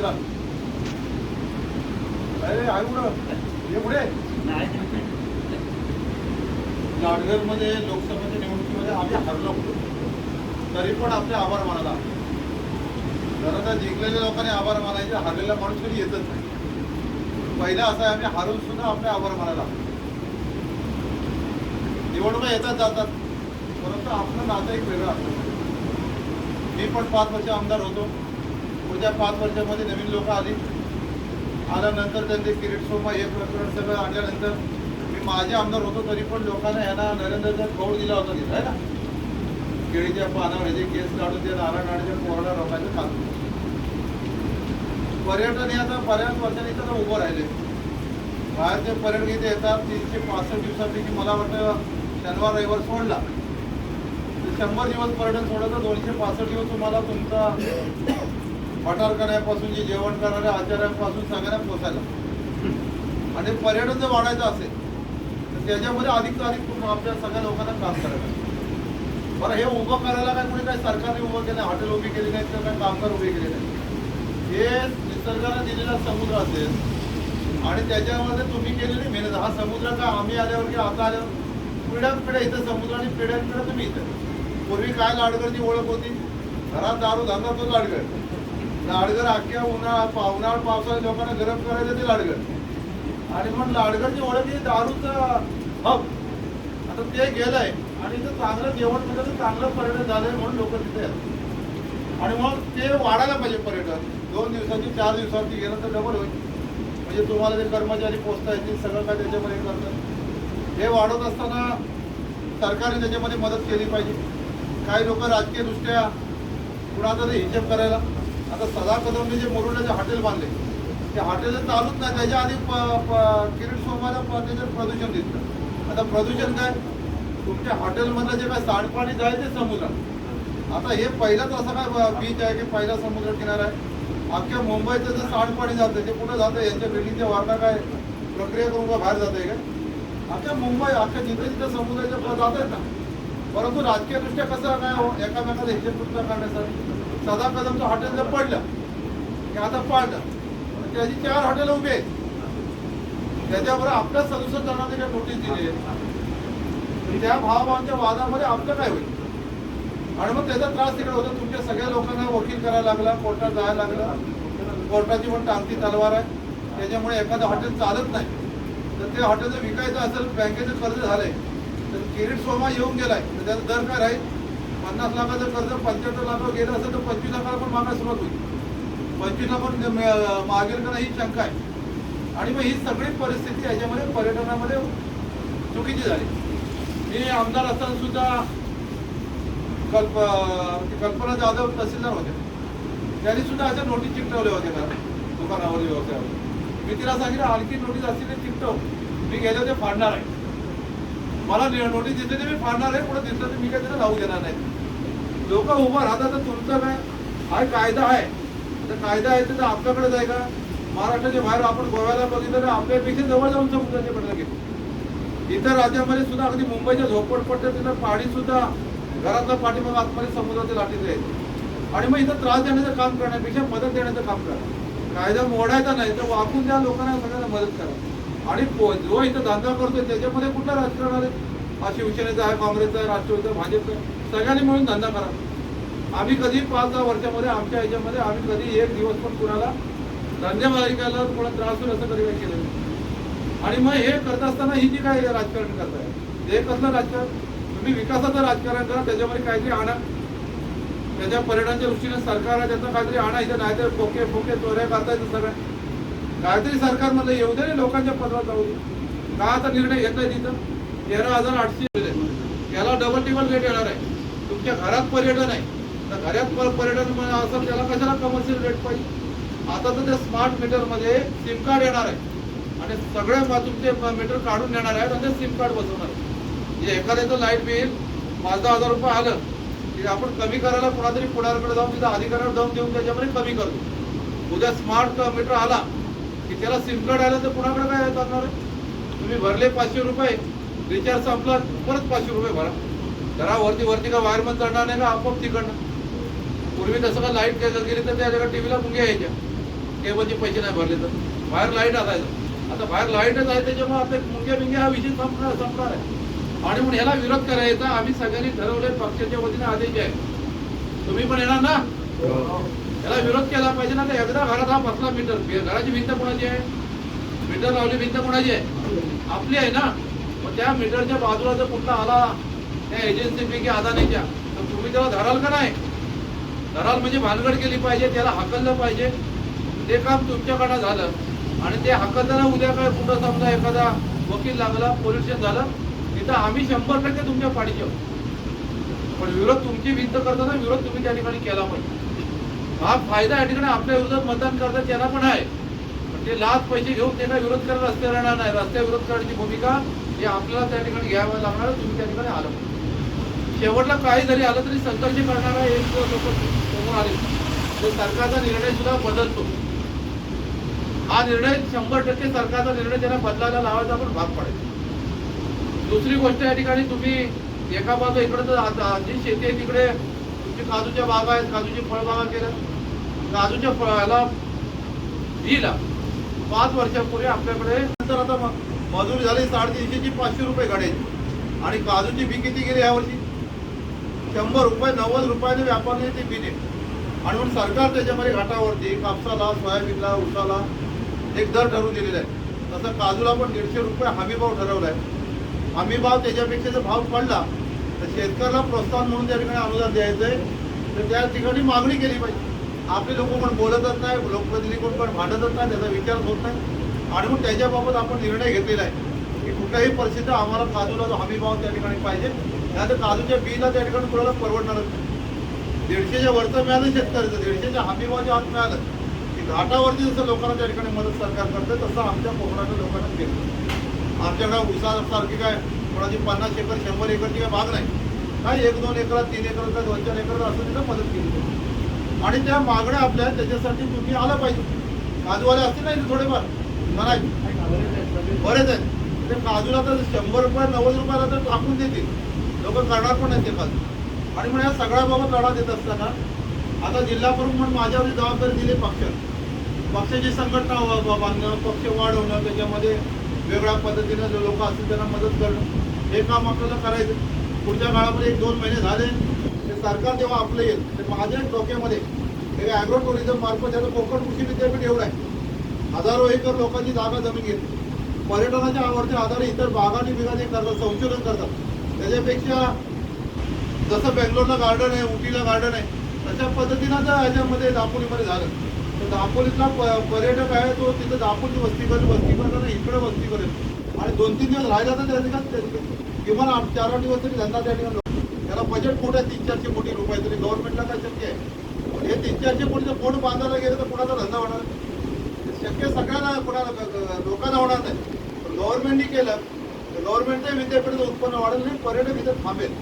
मित्रांनो. अरे आहे कुठं ये पुढे. गाडगरमध्ये लोकसभेच्या निवडणुकीमध्ये आम्ही हरलो होतो. तरी पण आपले आभार मानायला जरा त्या जिंकलेल्या लोकांनी आभार मानायचे. हरलेला माणूस कधी येतच नाही. पहिला असं आहे आम्ही हारून सुद्धा आपले आभार मानायला निवडणुका येतात जातात. परंतु आपलं नातं एक वेगळं असतं. मी पण पाच वर्ष आमदार होतो. पुढच्या पाच वर्षामध्ये नवीन लोक आली. आल्यानंतर त्यांचे किरीट सोमा हे प्रकरण सगळं आणल्यानंतर मी माझे आमदार होतो तरी पण लोकांना यांना नरेंद्रचा खौड दिला होता तिथं आहे ना? केळीच्या पानावर ह्याचे केस काढून ते नारळ नाण्याच्या कोरडा लोकांचे काम पर्यटन हे आता बऱ्याच वर्षांनी इथं उभं राहिले बाहेरचे पर्यटक इथे येतात तीनशे पासष्ट दिवसापैकी मला वाटतं शनिवार रविवार सोडला. शंभर दिवस पर्यटन सोडलं तर दोनशे पासष्ट दिवस तुम्हाला तुमचा पठार करण्यापासून जे जेवण करणाऱ्या आचार्यांपासून सगळ्यांना पोचायला. आणि पर्यटन जर वाढायचं असेल तर त्याच्यामध्ये अधिक अधिक पूर्ण आपल्या सगळ्या लोकांना काम करायला बरं हे उभं करायला काय कोणी काही सरकारने उभं केलं हॉटेल उभी केली नाही किंवा काही कामगार उभे केले नाही. हे निसर्गाने दिलेला समुद्र असेल आणि त्याच्यामध्ये तुम्ही केलेली मेहनत. हा समुद्र का आम्ही आल्यावर की आता आल्यावर? पिढ्या पिढ्या इथं समुद्र आणि पिढ्या पिढ्या तुम्ही इथं. पूर्वी काय लाडगरची ओळख होती? घरात दारू धंदा तो लाडगर लाडगर अख्ख्या उन्हाळा पा पावसाळ्यात लोकांना गरम करायचं ते लाडगर आणि मग लाडगरची ओळख ही दारूचं हब आता ते गेलंय आणि इथं चांगलं जेवण मिळतं तर चांगलं पर्यटन झालंय म्हणून लोक तिथे येतात. आणि मग ते वाढायला पाहिजे पर्यटन. दोन दिवसाची चार दिवसाची गेलं तर डबल होईल. म्हणजे तुम्हाला ते कर्मचारी पोचता येतील सगळं काय त्याच्यामध्ये करतात. हे वाढत असताना सरकारने त्याच्यामध्ये मदत केली पाहिजे. काही लोक राजकीयदृष्ट्या कुणाचा तरी हिशेब करायला आता सदा कदमने जे मुरुडाचे हॉटेल बांधले ते हॉटेल चालूच नाही. त्याच्या आधी प- प- किरीट सोमाला त्याच्यात प्रदूषण दिसतं आता प्रदूषण काय? तुमच्या हॉटेलमधलं जे काय सांडपाणी जाय ते समुद्रात. आता हे पहिलाच असं काय बीच आहे की पहिला समुद्र किनारा आहे? अख्ख्या मुंबईचं जे सांडपाणी जातं ते कुठं जातं? यांच्या बिल्डिंगच्या वारणा काय प्रक्रिया करून का बाहेर जाते का? अख्ख्या मुंबई अख्ख्या जिथे जिथे समुद्राच्या जात आहेत ना. परंतु राजकीयदृष्ट्या कसं काय हो? एकामेकाचा हिशेब पुस्तक सदा कदमचं हॉटेल जर पडलं की आता पाडलं त्याची चार हॉटेल उभी आहेत. त्याच्याबरोबर आपल्या सदुसष्ट जणांनी काय नोटीस दिली आहे. त्या भावाभावांच्या वादामध्ये आपलं काय होईल? आणि मग त्याचा त्रास तिकडे होतो. तुमच्या सगळ्या लोकांना वकील करायला लागला कोर्टात जायला लागला. कोर्टाची पण टांगती तलवार आहे. त्याच्यामुळे एखादं हॉटेल चालत नाही. तर ते हॉटेल जर विकायचं असेल बँकेचं कर्ज झालंय. तर किरीट सोमा येऊन गेलाय. तर त्याचा दर काय राहील? पन्नास लाखाचं कर्ज पंच्याहत्तर लाखावर गेलं असेल तर पंचवीस लाखाला पण मागायला सुरुवात होईल. पंचवीस लाख मागेल का नाही ही शंका आहे. आणि मग ही सगळी परिस्थिती याच्यामध्ये पर्यटनामध्ये चुकीची झाली. मी आमदार असताना सुद्धा कल्प कल्पना जाधव तहसीलदार होते. त्यांनी सुद्धा अशा नोटीस चिकटवल्या होत्या का? दुकानावर व्यवसायावर. मी तिला सांगितलं आणखी नोटीस असतील ते चिकटव. मी गेले होते फाडणार आहे. मला नोटीस दिसली तर मी फाडणार आहे पुढे दिसलं तर मी काय त्याला लावू देणार नाही. लोक उभं राहतात तर तुमचं काय? हा कायदा आहे. तर कायदा आहे तर आपल्याकडेच आहे का? महाराष्ट्राच्या बाहेर आपण गोव्याला बघितलं तर आपल्यापेक्षा जवळ जाऊन समुद्राच्या कडे गेलो इतर राज्यामध्ये सुद्धा अगदी मुंबईच्या झोपडपट्ट्यात तिथं पाणी सुद्धा घरातलं पाठीमाग आतमध्ये समुद्राच्या लाटीत जायचं आणि मग इथं त्रास देण्याचं काम करण्यापेक्षा मदत देण्याचं काम करा. कायदा मोडायचा नाही तर वाकून त्या लोकांना सगळ्यांना मदत करा. आणि जो इथं धंदा करतोय त्याच्यामध्ये कुठलं राजकारण आहे? हा शिवसेनेचा आहे काँग्रेसचा आहे राष्ट्रवादीचा भाजपचा आहे. सगळ्यांनी मिळून धंदा करा. आम्ही कधी पाच दहा वर्षामध्ये आमच्या ह्याच्यामध्ये आम्ही कधी एक दिवस पण कुणाला धंदे मालिकाला कोणा त्रास होईल असं कधी काही केलं आणि मग हे करत असताना ही जी काय राजकारण करताय? हे कसलं राजकारण? तुम्ही विकासाचं राजकारण करा त्याच्यामध्ये काहीतरी आणा. त्याच्या पर्यटनाच्या दृष्टीने सरकार आहे त्याचं काहीतरी आणा. इथं नाहीतर फोके फोके चोऱ्या करता येतं सगळं काहीतरी सरकारमधलं येऊ दे लोकांच्या पत्रात जाऊ दे. का आता निर्णय घेतलाय तिथं? तेरा हजार आठशे याला डबल टिबल रेट येणार आहे. तुमच्या घरात पर्यटन आहे. तर घरात पर्यटन म्हणजे असं त्याला कशाला कमर्शियल रेट पाहिजे? आता तर त्या स्मार्ट मीटरमध्ये सिम कार्ड येणार आहे. आणि सगळे तुमचे मीटर काढून देणार आहेत आणि सिम कार्ड बसवणार आहे. म्हणजे एखाद्याचं लाइट बिल पाच दहा हजार रुपये आलं की आपण कमी करायला कोणातरी पुढारकडे जाऊन तिथं अधिकाऱ्यावर जाऊन देऊन त्याच्यामध्ये कमी करतो. उद्या स्मार्ट मीटर आला की त्याला सिम कार्ड आलं तर कुणाकडे काय करणार आहे? तुम्ही भरले पाचशे रुपये रिचार्ज संपला परत पाचशे रुपये भरा. घरा वरती वरती का वायरमन चढणार नाही का? आपोआप तिकडनं. पूर्वी तसं का लाइट गेली तर त्या जगा टीव्हीला मुंग्या यायच्या. केबलचे पैसे नाही भरले तर. बाहेर लाइट असायचं. आता बाहेर लाईटच आहे त्याच्यामुळे आता मुंग्या बिंग्या हा विषय संपणार संपणार आहे. आणि म्हणून ह्याला विरोध करायचा. आम्ही सगळ्यांनी ठरवले पक्षाच्या वतीने आदेश आहे. तुम्ही पण येणार ना? हो. त्याला विरोध केला पाहिजे ना तर एकदा घरात हा बसला मीटर. घराची भिंत कोणाची आहे? मीटर लावली भिंत कोणाची आहे? आपली आहे ना. मग त्या मीटरच्या बाजूला जर कुठला आला त्या एजन्सीपैकी अदानीच्या तर तुम्ही त्याला धराल का नाही? धराल म्हणजे भानगड केली पाहिजे त्याला हाकललं पाहिजे. ते काम तुमच्याकडं झालं. आणि ते हाकलताना उद्या काय कुठं समजा एखादा वकील लागला पोलीस स्टेशन झालं तिथं आम्ही शंभर टक्के तुमच्या पाठीचे आहोत. पण विरोध तुमची भिंत करताना विरोध तुम्ही त्या ठिकाणी केला पाहिजे. हा फायदा या ठिकाणी आपल्या विरोधात मतदान करतात त्यांना पण आहे. पण ते लाच पैसे घेऊन ते काय विरोध करायला रस्त्यावर येणार नाही. रस्त्या विरोध करण्याची भूमिका हे आपल्याला त्या ठिकाणी घ्यावं लागणार तुम्ही त्या ठिकाणी आलं. शेवटला काही जरी आलं तरी संघर्ष करणारा एक लोक समोर आले. तर सरकारचा निर्णय सुद्धा बदलतो. हा निर्णय शंभर टक्के सरकारचा निर्णय त्यांना बदलायला लावायचा पण भाग पडेल. दुसरी गोष्ट या ठिकाणी तुम्ही एका बाजू इकडे तर जी शेती आहे तिकडे तुमची काजूच्या बागा आहेत काजूची फळबागा केल्या. काजूच्या फळाला दिला. पाच वर्षापूर्वी आपल्याकडे नंतर आता म- मजुरी झाली साडेतीनशेची पाचशे रुपये गाड्याची आणि काजूची बी किती गेली यावर्षी? शंभर रुपये नव्वद रुपयाने व्यापारी ते बी आणि म्हणून सरकार त्याच्यामध्ये घाटावरती कापसाला सोयाबीनला उसाला एक दर ठरवून दिलेला आहे. तसं काजूला पण दीडशे रुपये हमीभाव ठरवला आहे. हमीभाव त्याच्यापेक्षा जर भाव पडला तर शेतकऱ्याला प्रोत्साहन म्हणून त्या ठिकाणी अनुदान द्यायचं आहे तर त्या ठिकाणी मागणी केली पाहिजे. आपले लोक पण बोलतच नाही लोकप्रतिनिधी कोण पण भांडतच नाही त्याचा विचार होत नाही. आणि मग त्याच्याबाबत आपण निर्णय घेतलेला आहे की कुठल्याही परिस्थितीत आम्हाला काजूला जो हमी भाव त्या ठिकाणी पाहिजे त्यात काजूच्या बीला त्या ठिकाणी कोणाला परवडणारच नाही. दीडशेच्या वरचं मिळालं शेतकऱ्याचं दीडशेच्या हमी भावाच्या आत मिळालं. की घाटावरती जसं लोकांना त्या ठिकाणी मदत सरकार करतं तसं आमच्या कोकणाच्या लोकांना केलं. आमच्याकडे उसासारखी काय कोणाची पन्नास एकर शंभर एकरची काय भाग नाही. काय एक दोन एकरात तीन एकरात दोन चार एकरात असं तिथं मदत केली. आणि त्या मागण्या आपल्या त्याच्यासाठी तुम्ही आलं पाहिजे. काजूवाले असतील नाही थोडेफार. नाही बरेच आहेत. ते काजूला तर शंभर रुपये नव्वद रुपयाला तर टाकून देतील. लोक करणार पण नाही ते काजू. आणि मग या सगळ्याबाबत लढा देत असताना आता जिल्हा प्रमुख म्हणून माझ्यावर जबाबदारी दिली पक्षाने पक्षाची संघटना बांधणं पक्ष वाढवणं त्याच्यामध्ये वेगळ्या पद्धतीनं जे लोक असतील त्यांना मदत करणं. हे काम आपल्याला करायचं. पुढच्या काळामध्ये एक दोन महिने झाले. सरकार जेव्हा आपलं येईल ते माझ्या डोक्यामध्ये हे ॲग्रो टुरिझम मार्फत त्याचं कोकण कृषी विद्यापीठ एवढं आहे. हजारो एकर लोकांची जागा जमीन घेते पर्यटनाच्या आवडते आधारे इतर बागांनी बिगाने करतात संशोधन करतात. त्याच्यापेक्षा जसं बेंगलोरला गार्डन आहे उटीला गार्डन आहे तशा पद्धतीनं जर ह्याच्यामध्ये दापोलीमध्ये झालं. तर दापोलीतला प- पर्यटक आहे तो तिथं दापोली वस्ती करेल वस्ती करताना इकडे वस्ती करेल आणि दोन तीन दिवस राहिला तर त्या ठिकाणी. किमान आठ चार आठ दिवस तरी धंदा त्या ठिकाणी त्याला बजेट मोठं आहे? तीन चारशे कोटी रुपये तरी गव्हर्नमेंटला काय शक्य आहे? पण हे तीन चारशे कोटीचं पोट बांधायला गेलं तर कुणाचा धंदा होणार? शक्य सगळ्यांना कुणाला लोकांना होणार नाही. पण गव्हर्नमेंटनी केलं तर गव्हर्नमेंटच्या विद्यापीठाचं उत्पन्न वाढेल नाही पर्यटक इथं थांबेल.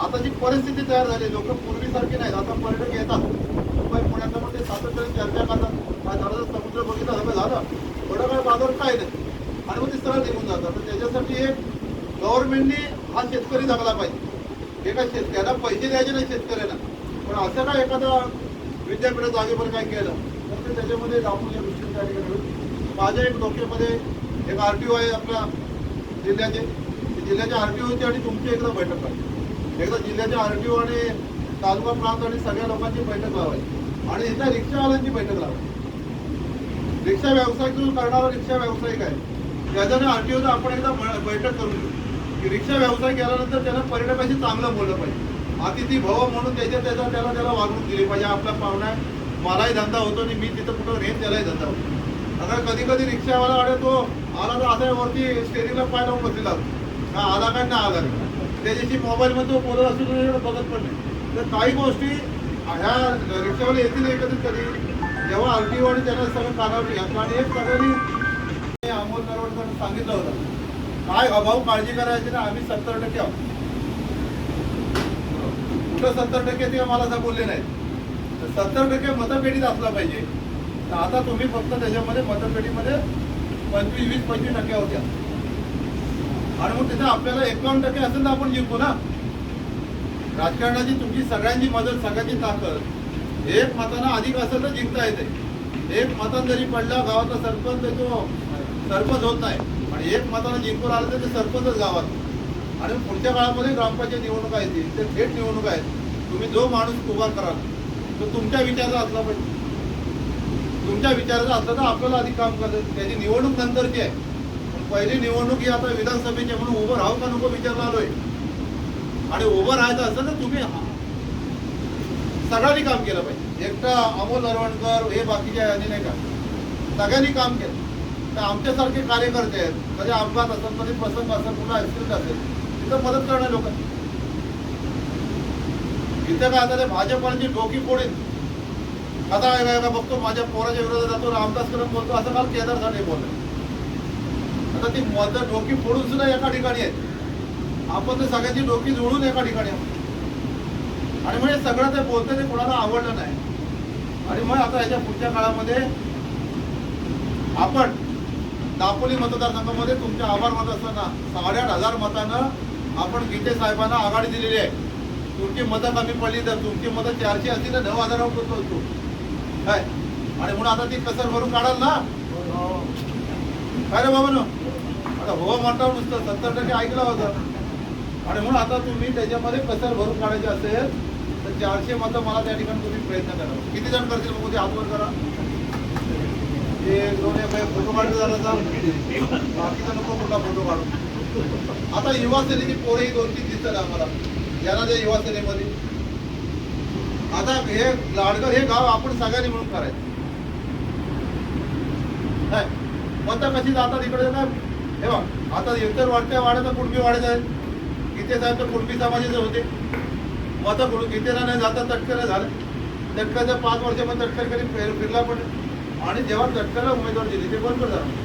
आता जी परिस्थिती तयार झाली लोक पूर्वीसारखी नाहीत. आता पर्यटक येतात. मुंबई ते सातत्याने चर्चा करतात. काय झालं समुद्र बघितलं सगळं झालं. थोडं काय बाजार काय नाही. आणि मग ते सरळ निघून जातात. तर त्याच्यासाठी एक गव्हर्नमेंटने हा शेतकरी जगला पाहिजे. हे काय शेतकऱ्याला पैसे द्यायचे नाही शेतकऱ्याला. पण असं काय एखादा विद्यापीठ जागेवर काय केलं तर ते त्याच्यामध्ये दाखवून या गोष्टी त्या ठिकाणी माझ्या एक डोक्यामध्ये एक आर टी ओ आहे आपल्या जिल्ह्याचे. जिल्ह्याच्या आर टी ओची आणि तुमची एकदा बैठक आहे. एकदा जिल्ह्याच्या आर टी ओ आणि तालुका प्रांत आणि सगळ्या लोकांची बैठक लावायची. आणि इथल्या रिक्षावाल्यांची बैठक लावायची. रिक्षा व्यावसायिक जो करणारा रिक्षा व्यावसायिक आहे. त्याच्याने आर टी ओचं आपण एकदा बैठक करून घेऊ. की रिक्षा व्यवसाय केल्यानंतर त्याला पर्यटकाशी चांगलं बोललं पाहिजे. अतिथी भव म्हणून त्याच्या त्याचा त्याला त्याला वागणूक दिली पाहिजे. आपला पाहुणा मलाही धंदा होतो आणि मी तिथं कुठं रेन त्यालाही धंदा होतो. आता कधी कधी रिक्षावाला अरे तो आला तर आता वरती स्टेरिंगला पाय लावून बसलेला हा आला काय ना आला त्याच्याशी मोबाईलमध्ये तो बोलत असतो तो बघत पण नाही. तर काही गोष्टी ह्या रिक्षावाले येतील एकत्रित कधी जेव्हा आर टी ओ आणि त्यांना सगळं कानावर घातलं आणि एक सगळ्यांनी अमोल नरवडकर सांगितलं होतं. काय अभाव काळजी करायची ना आम्ही सत्तर टक्के आहोत. कुठं सत्तर टक्के ते मला असं बोलले नाही तर सत्तर टक्के मतपेटीत असला पाहिजे. तर आता तुम्ही फक्त त्याच्यामध्ये मतपेटीमध्ये पंचवीस वीस पंचवीस टक्के होत्या आणि मग तिथे आपल्याला एकावन्न टक्के असेल तर आपण जिंकू ना. राजकारणाची तुमची सगळ्यांची मदत सगळ्यांची ताकद. एक मताना अधिक असेल तर जिंकता येते. एक मतान जरी पडला गावाचा सरपंच तो सरपंच होत नाही. एक मतानं जिंकून आलं तर ते सरपंचच गावात. आणि पुढच्या काळामध्ये ग्रामपंचायत निवडणुका येतील ते थेट निवडणूक आहेत. तुम्ही जो माणूस उभा कराल तो तुमच्या विचाराचा असला पाहिजे. तुमच्या विचाराचा असला तर आपल्याला आधी काम करत त्याची निवडणूक नंतरची आहे. पण पहिली निवडणूक ही आता विधानसभेची म्हणून उभं राहू का नको विचारला आलोय. आणि उभं राहायचं असं तर तुम्ही सगळ्यांनी काम केलं पाहिजे. एकटा अमोल नरवणकर हे बाकीचे यांनी नाही का? सगळ्यांनी काम केलं. तर आमच्यासारखे कार्यकर्ते आहेत. म्हणजे कधी अपघात असेल कधी प्रसंग असेल कुठला ऍक्सिडेंट असेल तिथं मदत करणार लोक इथं काय आता भाजपाची डोकी फोडीन आता काय बघतो माझ्या पोराच्या विरोधात जातो रामदास करत बोलतो असं काल केदार साठे बोलले. आता ती मत डोकी फोडून सुद्धा एका ठिकाणी आहेत. आपण ते सगळ्यांची डोकी जोडून एका ठिकाणी आणि म्हणजे सगळं ते बोलतं ते कोणाला आवडलं नाही. आणि मग आता याच्या पुढच्या काळामध्ये आपण दापोली मतदारसंघामध्ये तुमचे आभार मानत असताना साडेआठ हजार मतानं आपण गीते साहेबांना आघाडी दिलेली आहे. तुमची मतं कमी पडली तर तुमची मतं चारशे असतील तर नऊ हजारावर पोहोचतो असतो काय? आणि म्हणून आता ती कसर भरून काढाल ना? काय रे बाबा आता हो म्हणता नुसतं सत्तर टक्के ऐकलं होतं. आणि म्हणून आता तुम्ही त्याच्यामध्ये कसर भरून काढायची असेल तर चारशे मतं मला त्या ठिकाणी तुम्ही प्रयत्न करा. किती जण करतील मग ते हातवर करा? ते दोन एक म्हणजे फोटो काढले झाला बाकीचा नको कुठला फोटो काढू. आता युवा सेनेची पोरं ही दोन तीन दिसतात आम्हाला. यांना त्या युवा सेनेमध्ये. आता हे लाडकर हे गाव आपण सगळ्यांनी म्हणून करायचं. काय मतं कशी जातात इकडे काय? हे बघ आता इतर वाढत्या वाढत कुणबी वाढत आहे. गीते साहेब तर कुणबी समाजाचे होते. मतं कुठून गीतेला नाही जाता तटकरे झालं. तटकरच्या पाच वर्षामध्ये तटकर कधी फिर- फिरला पण. आणि जेव्हा तटकरला उमेदवार दिले ते बरोबर झालं